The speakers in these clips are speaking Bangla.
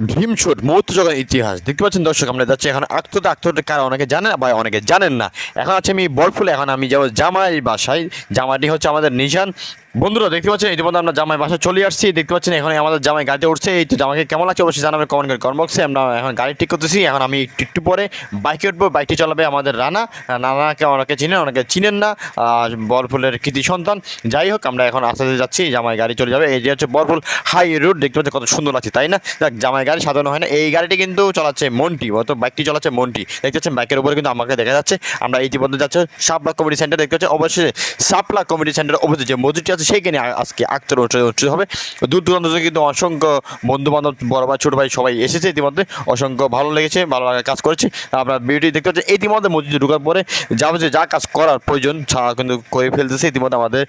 ভীমশুট মুহূর্ত যখন ইতিহাস। দেখতে পাচ্ছেন দর্শক, আমরা যাচ্ছি এখন আক্তটা আক্তটা কার অনেকে জানেন বা অনেকে জানেন না। এখন আছে আমি বরফুলে, এখন আমি যাব জামাই বাসায়। জামাইটি হচ্ছে আমাদের নিশান। বন্ধুরা, দেখতে পাচ্ছেন, ইতিমধ্যে আমরা জামাই বাসায় চলে আসছি। দেখতে পাচ্ছেন এখন আমাদের জামাই গাড়িতে উঠছে। এই তো জামাইকে কেমন লাগছে অবশ্যই জানাবেন কমেন্ট করে কমেন্ট বক্সে আমরা এখন গাড়ি ঠিক করতেছি। এখন আমি একটু একটু পরে বাইকে উঠবো। বাইকটি চালাবে আমাদের রানা। রানাকে অনেকে চিনেন অনেকে চিনেন না। বরফুলের কৃতি সন্তান। যাই হোক, আমরা এখন আস্তে যাচ্ছি। জামাই গাড়ি চলে যাবে। এই যে হচ্ছে বরফুল হাই রোড। দেখতে পাচ্ছি কত সুন্দর লাগছে, তাই না? জামাই গাড়ি সাজানো হয় না। এই গাড়িটি কিন্তু চালাচ্ছে মন্টি অত বাইকটি চালাচ্ছে মন্টি। দেখতে পাচ্ছেন বাইকের উপরে কিন্তু আমাকে দেখা যাচ্ছে। আমরা ইতিমধ্যে যাচ্ছে সাপলা কমিটি সেন্টার দেখতে পাচ্ছি। অবশ্যই সাপলা কমিটি সেন্টার অবশ্যই যে মসজিদটি আছে, সেইখানে আজকে আক্তার অনুষ্ঠিত হবে। দূর দূরান্ত থেকে কিন্তু অসংখ্য বন্ধু বান্ধব বড় ভাই, ছোট ভাই সবাই এসেছে ইতিমধ্যে। অসংখ্য ভালো লেগেছে, ভালো লাগা কাজ করেছে। আপনার বিউটি দেখতে পাচ্ছেন। ইতিমধ্যে মসজিদে ঢোকার পরে যা হচ্ছে, যা কাজ করার প্রয়োজন ছাড়া কিন্তু করে ফেলতেছে ইতিমধ্যে আমাদের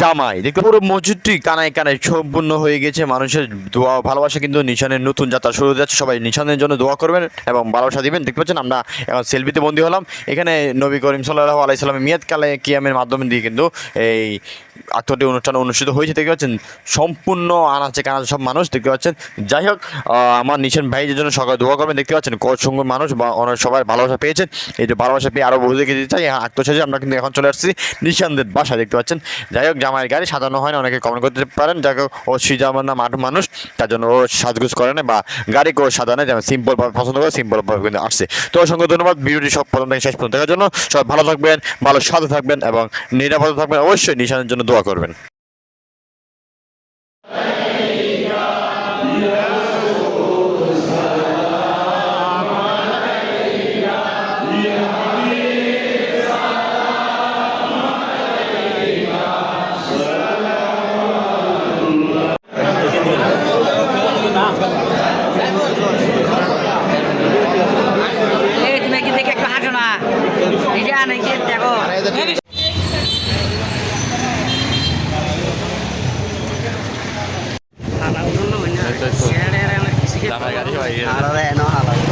জামাই। দেখতে পুরো মসজিদটি কানায় কানায় সম্পূর্ণ হয়ে গেছে। মানুষের দোয়া ভালোবাসা কিন্তু নিশানের নতুন যাত্রা শুরু হয়ে যাচ্ছে। সবাই নিশানের জন্য দোয়া করবেন এবং ভালোবাসা দিবেন। দেখতে পাচ্ছেন আমরা এখন সেলফিতে বন্দী হলাম। এখানে নবী করিম সাল্লাহ আলাইসালামের মিয়াদ কালে কিয়ামের মাধ্যমে দিয়ে কিন্তু এই আত্মটি অনুষ্ঠান অনুষ্ঠিত হয়েছে, দেখতে পাচ্ছেন, সম্পূর্ণ আনাচে কানাচে সব মানুষ, দেখতে পাচ্ছেন। যাই হোক আমার নিশান ভাইদের জন্য সকালে দোয়া করবেন, দেখতে পাচ্ছেন সঙ্গে মানুষ, বা অনেক সবাই ভালোবাসা পেয়েছেন। এই যে ভালোবাসা পেয়ে আরও বুঝে দিতে চাই আত্মসাজে আমরা কিন্তু এখন চলে আসছি নিশানদের বাসা দেখতে পাচ্ছেন। যাই হোক, জামাইয়ের গাড়ি সাজানো হয় না, অনেকে কমেন্ট করতে পারেন। যাকে ও শ্রীজামার নাম আট মানুষ, তার জন্য ও সাজগুজ করে না বা গাড়ি কেউ সাজানো যেমন সিম্পলভাবে পছন্দ করে সিম্পলভাবে কিন্তু আসছে। তো অসংখ্য ধন্যবাদ, ভিডিওটি সব প্রথম থেকে শেষ পর্যন্ত দেখার জন্য। সবাই ভালো থাকবেন, ভালো সাথে থাকবেন এবং নিরাপদে থাকবেন। অবশ্যই নিশানের জন্য দোয়া করবেন। দেখে। একটু হাঁটো